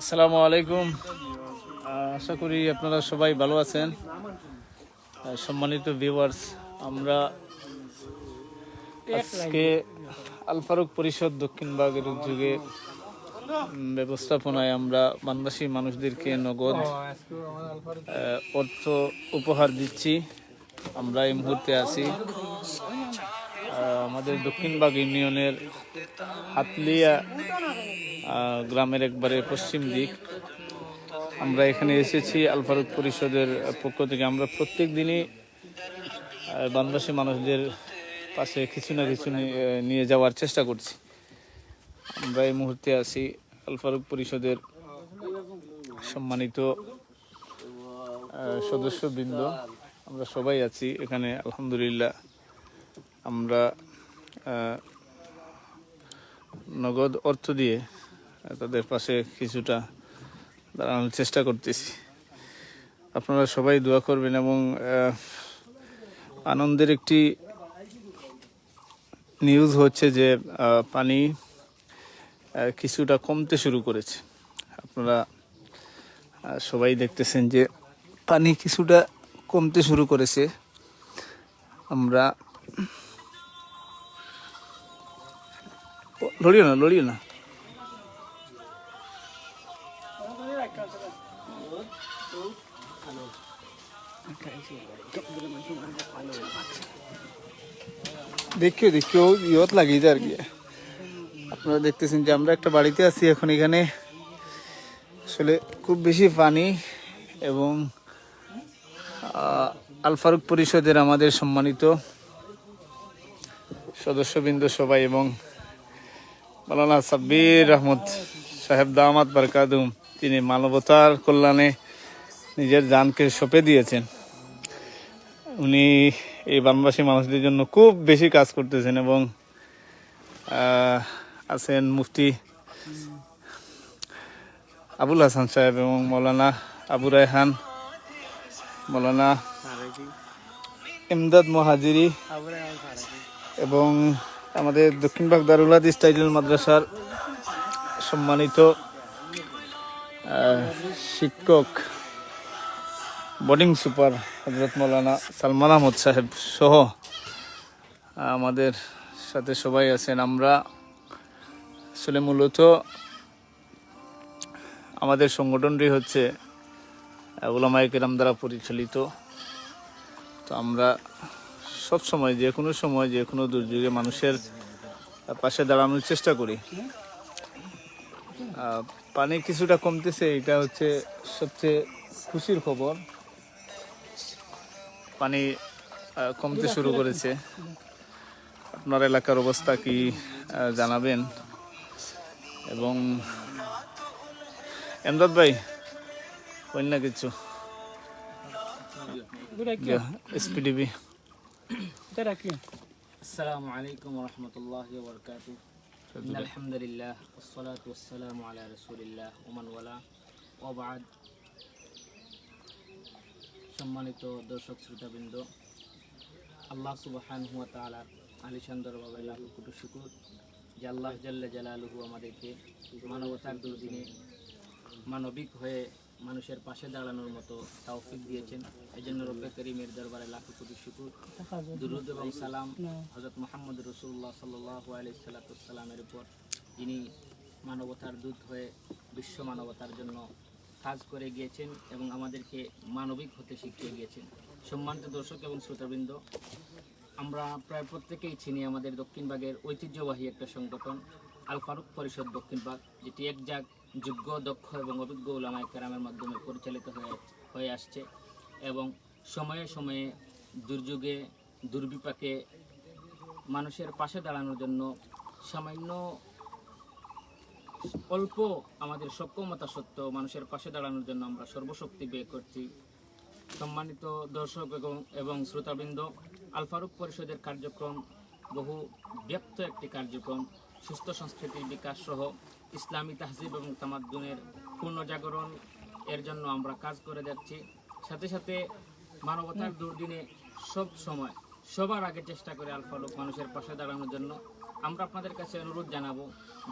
আসসালামু আলাইকুম। আশা করি আপনারা সবাই ভালো আছেন। সম্মানিত ভিউয়ার্স আমরা আজকে আল ফারুক পরিষদ দক্ষিণবাগের উদ্যোগে ব্যবস্থাপনায় আমরা বানবাসী মানুষদেরকে নগদ অর্থ উপহার দিচ্ছি। আমরা এই মুহূর্তে আছি আমাদের দক্ষিণবাগ ইউনিয়নের হাতলিয়া গ্রামের একবারে পশ্চিম দিক। আমরা এখানে এসেছি আল ফারুক পরিষদের পক্ষ থেকে। আমরা প্রত্যেক দিনই বানবাসী মানুষদের পাশে কিছু না কিছু নিয়ে যাওয়ার চেষ্টা করছি। আমরা এই মুহূর্তে আছি আলফারুক পরিষদের সম্মানিত সদস্যবৃন্দ। আমরা সবাই আছি এখানে, আলহামদুলিল্লাহ। আমরা নগদ অর্থ দিয়ে তাদের পাশে কিছুটা দাঁড়ানোর চেষ্টা করতেছি। আপনারা সবাই দোয়া করবেন এবং আনন্দের একটি নিউজ হচ্ছে যে পানি কিছুটা কমতে শুরু করেছে। আপনারা সবাই দেখতেছেন যে পানি কিছুটা কমতে শুরু করেছে। আমরা লড়িও না লড়িও না। দেখিও দেখিও, ইয়ত লাগিয়ে যায় আর কি। আপনারা দেখতেছেন যে আমরা একটা বাড়িতে আছি, এখন এখানে আসলে খুব বেশি পানি এবং আলফারুক পরিষদের আমাদের সম্মানিত সদস্যবৃন্দ সবাই এবং মালানা সাব্বির রহমত সাহেব দামাত বারকাদুম তিনি মানবতার কল্যাণে নিজের জানকে সঁপে দিয়েছেন। উনি এই বানবাসী মানুষদের জন্য খুব বেশি কাজ করতেছেন এবং আছেন মুফতি আবুল হাসান সাহেব এবং মৌলানা আবু রায়হান, মৌলানা ইমদাদ মহাজিরি এবং আমাদের দক্ষিণবাগ দারুল হাদিস মাদ্রাসার সম্মানিত শিক্ষক বোর্ডিং সুপার হজরত মৌলানা সালমান আহমদ সাহেব সহ আমাদের সাথে সবাই আছেন। আমরা আসলে মূলত আমাদের সংগঠনটি হচ্ছে ওলামায় কেরাম দ্বারা পরিচালিত। তো আমরা সব সময়, যে কোনো সময়, যে কোনো দুর্যোগে মানুষের পাশে দাঁড়ানোর চেষ্টা করি। পানি কিছুটা কমতেছে, এটা হচ্ছে সবচেয়ে খুশির খবর। পানি আহ, কমতে শুরু করেছে আপনার এলাকার অবস্থা কি আহ, জানাবেন এবং এমদাদ ভাই অন্য কিছু এসপিডিবি السلام عليكم ورحمة الله وبركاته إن الحمد لله والصلاة والسلام على رسول الله ومن والاه وبعد সম্মানিত দর্শক শ্রোতাবৃন্দ, আল্লাহ সুবহান হুয়া তাআলার আলিশান দরবারে লাখ কোটি শুকুর। যে আল্লাহ জাল্লা জালালুহু আমাদেরকে মানবতার দুর্দিনে মানবিক হয়ে মানুষের পাশে দাঁড়ানোর মতো তৌফিক দিয়েছেন। এই জন্য রব্বে করিমের দরবারে লাখ কোটি শুকুর। দুরুদ এবং সালাম হজরত মোহাম্মদ রসুল্লাহ সাল্লাহ আলাইসাল্লামের উপর। যিনি মানবতার দূত হয়ে বিশ্ব মানবতার জন্য কাজ করে গিয়েছেন এবং আমাদেরকে মানবিক হতে শিখিয়ে গিয়েছেন। সম্মানিত দর্শক এবং শ্রোতাবৃন্দ, আমরা প্রায় প্রত্যেকেই চিনি আমাদের দক্ষিণবাগের ঐতিহ্যবাহী একটা সংগঠন, আল ফারুক পরিষদ দক্ষিণবাগ যেটি একজাক যোগ্য, দক্ষ এবং অভিজ্ঞ ওলামায় কেরামের মাধ্যমে পরিচালিত হয়ে হয়ে আসছে এবং সময়ে সময়ে দুর্যোগে, দুর্বিপাকে মানুষের পাশে দাঁড়ানোর জন্য সামান্য অল্প আমাদের সক্ষমতা সত্ত্বেও মানুষের পাশে দাঁড়ানোর জন্য আমরা সর্বশক্তি ব্যয় করছি। সম্মানিত দর্শক এবং এবং শ্রোতাবৃন্দ, আলফারুক পরিষদের কার্যক্রম বহু ব্যক্ত একটি কার্যক্রম, সুস্থ সংস্কৃতির বিকাশ সহ ইসলামী তাহজিব এবং তামাদ্দুনের পূর্ণ জাগরণ এর জন্য আমরা কাজ করে যাচ্ছি। সাথে সাথে মানবতার দুর্দিনে সব সময় সবার আগে চেষ্টা করে আল ফারুক মানুষের পাশে দাঁড়ানোর জন্য আমরা আপনাদের কাছে অনুরোধ জানাব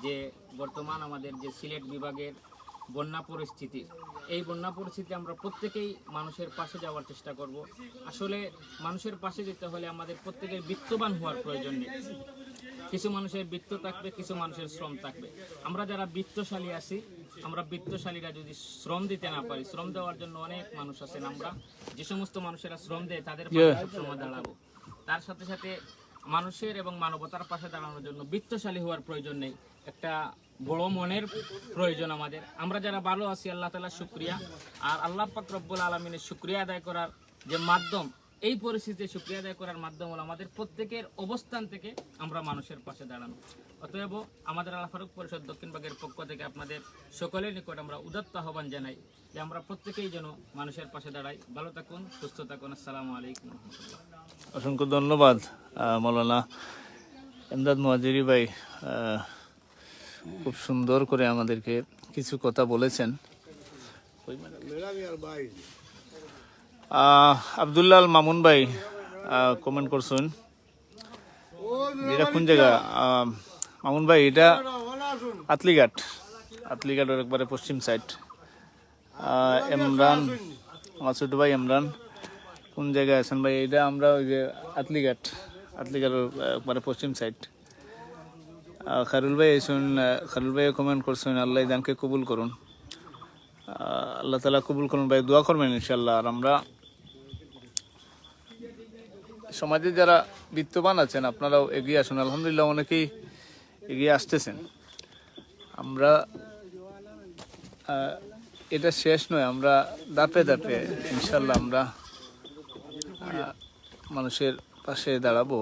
যে বর্তমান আমাদের যে সিলেট বিভাগের বন্যা পরিস্থিতি এই বন্যা পরিস্থিতি আমরা প্রত্যেকেই মানুষের পাশে যাওয়ার চেষ্টা করব। আসলে মানুষের পাশে যেতে হলে আমাদের প্রত্যেকের বিত্তবান হওয়ার প্রয়োজন নেই। কিছু মানুষের বৃত্ত থাকবে কিছু মানুষের শ্রম থাকবে। আমরা যারা বৃত্তশালী আছি আমরা বৃত্তশালীরা যদি শ্রম দিতে না পারি শ্রম দেওয়ার জন্য অনেক মানুষ আছেন। আমরা যে সমস্ত মানুষেরা শ্রম দেয় তাদের সবসময় দাঁড়াবো। তার সাথে সাথে মানুষের এবং মানবতার পাশে দাঁড়ানোর জন্য বৃত্তশালী হওয়ার প্রয়োজন নেই। একটা বড় মনের প্রয়োজন আমাদের। আমরা যারা ভালো আছি, আল্লাহ তালার শুক্রিয়া। আর আল্লাহ পাক রব্বুল আলমিনের শুক্রিয়া আদায় করার যে মাধ্যম, এই পরিস্থিতিতে শুক্রিয়া আদায় করার মাধ্যম হলো আমাদের প্রত্যেকের অবস্থান থেকে আমরা মানুষের পাশে দাঁড়ানো। অতএব আমাদের আল্লাহ ফারুক পরিষদ দক্ষিণবাগের পক্ষ থেকে আপনাদের সকলের নিকট আমরা উদাত্ত আহ্বান জানাই যে আমরা প্রত্যেকেই যেন মানুষের পাশে দাঁড়াই। ভালো থাকুন সুস্থ থাকুন। আসসালামু আলাইকুম রহমতুল্লাহ। অসংখ্য ধন্যবাদ মৌলানা এমদাদ মহাজিরি ভাই খুব সুন্দর করে আমাদেরকে কিছু কথা বলেছেন। আল মামুন ভাই কমেন্ট করছেন। এটা কোন জায়গা? মামুন ভাই এটা আতলিঘাট। আতলিঘাটের একবারে পশ্চিম সাইড এমরান আমার ছোট ভাই ইমরান কোন জায়গায় আছেন ভাই? এটা আমরা ওই যে আতলিঘাট। আতলিঘাটের একবারে পশ্চিম সাইড খারুল ভাই এসুন খারুল ভাই কমেন্ট করছেন আল্লাহ ইদানকে কবুল করুন। আল্লাহ তালা কবুল করুন ভাই দোয়া করবেন ইনশাল্লাহ আর আমরা সমাজে যারা বিত্তবান আছেন আপনারাও এগিয়ে আসুন। আলহামদুলিল্লাহ অনেকেই এগিয়ে আসতেছেন। আমরা এটা শেষ নয়, আমরা দাপে দাপে ইনশাল্লাহ আমরা মানুষের পাশে দাঁড়াবো।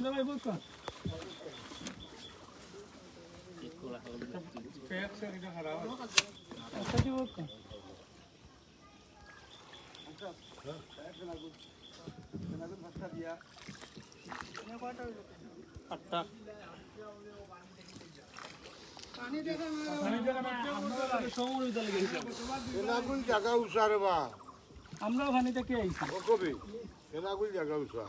এনাগুল জায়গা আমরাও ওখানে থেকে আইছি? ও কবি এনাগুল জায়গা উষা।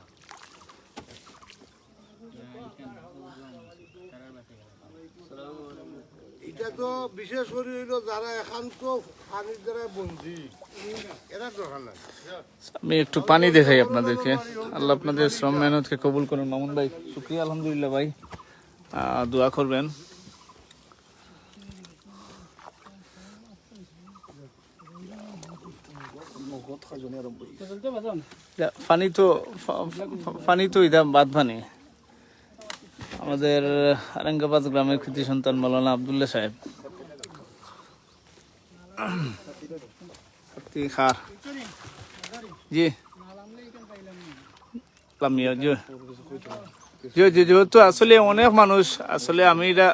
এটা তো বিশেষ করে হইল যারা একান্ত পানির দ্বারা বন্দি। এরা দরকার নাই। আমি একটু পানি দেখাই আপনাদেরকে। আল্লাহ আপনাদের শ্রম মেহনতকে কবুল করুন। মামুন ভাই শুক্রিয়া আলহামদুলিল্লাহ ভাই। দোয়া করবেন। পানি তো পানি তো ইদা বাদ পানি আমাদের আরঙ্গাবাদ গ্রামের কৃতি সন্তান মৌলানা আবদুল্লাহ সাহেব। যেহেতু আসলে অনেক মানুষ আসলে আমি এটা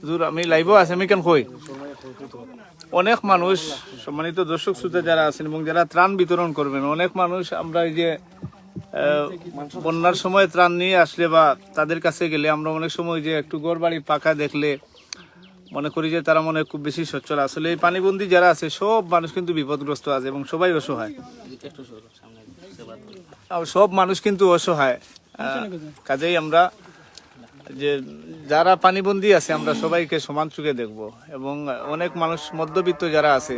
হুজুর, আমি লাইভও আছে আমি কেন কই? অনেক মানুষ সম্মানিত দর্শক শ্রোতা যারা আছেন এবং যারা ত্রাণ বিতরণ করবেন অনেক মানুষ আমরা এই যে বন্যার সময় ত্রাণ নিয়ে আসলে বা তাদের কাছে গেলে আমরা অনেক সময় যে একটু ঘর বাড়ি পাকা দেখলে মনে করি যে তারা মনে খুব বেশি সচ্ছল। আসলে এই পানিবন্দি যারা আছে, সব মানুষ কিন্তু বিপদগ্রস্ত আছে এবং সবাই অসহায়। সেবা মানুষ কিন্তু অসহায়। কাজেই আমরা যে যারা পানিবন্দি আছে, আমরা সবাইকে সমান চোখে দেখব এবং অনেক মানুষ মধ্যবিত্ত যারা আছে,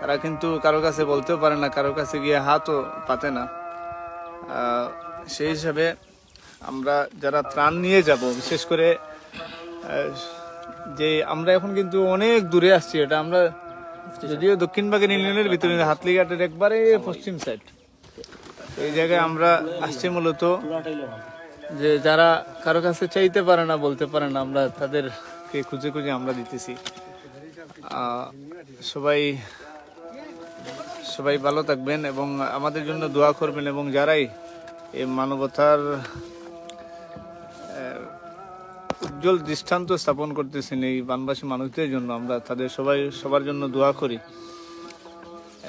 তারা কিন্তু কারও কাছে বলতেও পারে না, কারও কাছে গিয়ে হাতও পাতে না। সেই হিসাবে আমরা যারা ত্রাণ নিয়ে যাব, বিশেষ করে যে আমরা এখন কিন্তু অনেক দূরে আসছি। এটা আমরা যদিও দক্ষিণ দক্ষিণবাগের ইউনিয়নের ভিতরে হাতলিঘাটের একবারে পশ্চিম সাইড এই জায়গায় আমরা আসছি মূলত যে যারা কারও কাছে চাইতে পারে না, বলতে পারে না, আমরা তাদেরকে খুঁজে খুঁজে আমরা দিতেছি। সবাই সবাই ভালো থাকবেন এবং আমাদের জন্য দোয়া করবেন এবং যারাই এই মানবতার উজ্জ্বল দৃষ্টান্ত স্থাপন করতেছেন এই বানবাসী মানুষদের জন্য আমরা তাদের সবাই, সবার জন্য দোয়া করি।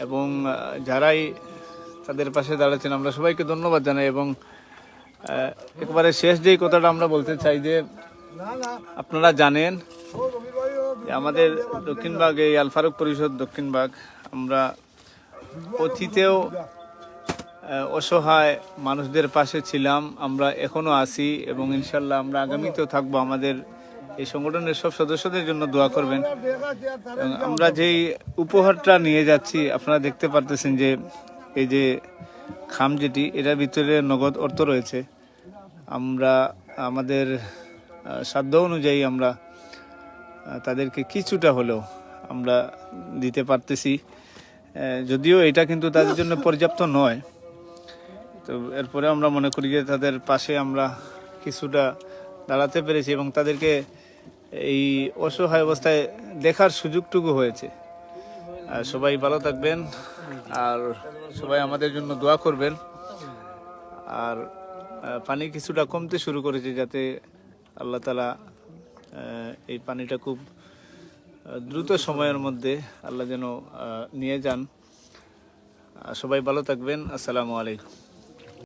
এবং যারাই তাদের পাশে দাঁড়াচ্ছেন, আমরা সবাইকে ধন্যবাদ জানাই এবং একবারে শেষ যেই কথাটা আমরা বলতে চাই যে আপনারা জানেন আমাদের দক্ষিণবাগ এই আলফারুক পরিষদ দক্ষিণবাগ আমরা অতীতেও অসহায় মানুষদের পাশে ছিলাম। আমরা এখনও আছি এবং ইনশাল্লাহ আমরা আগামীতেও থাকব। আমাদের এই সংগঠনের সব সদস্যদের জন্য দোয়া করবেন। আমরা যেই উপহারটা নিয়ে যাচ্ছি, আপনারা দেখতে পারতেছেন যে এই যে খাম যেটি, এটার ভিতরে নগদ অর্থ রয়েছে। আমরা, আমাদের সাধ্য অনুযায়ী আমরা তাদেরকে কিছুটা হলেও আমরা দিতে পারতেছি। যদিও এটা কিন্তু তাদের জন্য পর্যাপ্ত নয়। তো এরপরে আমরা মনে করি যে তাদের পাশে আমরা কিছুটা দাঁড়াতে পেরেছি এবং তাদেরকে এই অসহায় অবস্থায় দেখার সুযোগটুকু হয়েছে। আর সবাই ভালো থাকবেন আর সবাই আমাদের জন্য দোয়া করবেন। আর পানি কিছুটা কমতে শুরু করেছে যাতে আল্লাহ তালা এই পানিটা খুব দ্রুত সময়ের মধ্যে আল্লাহ যেন নিয়ে যান। সবাই ভালো থাকবেন। আসসালামু আলাইকুম।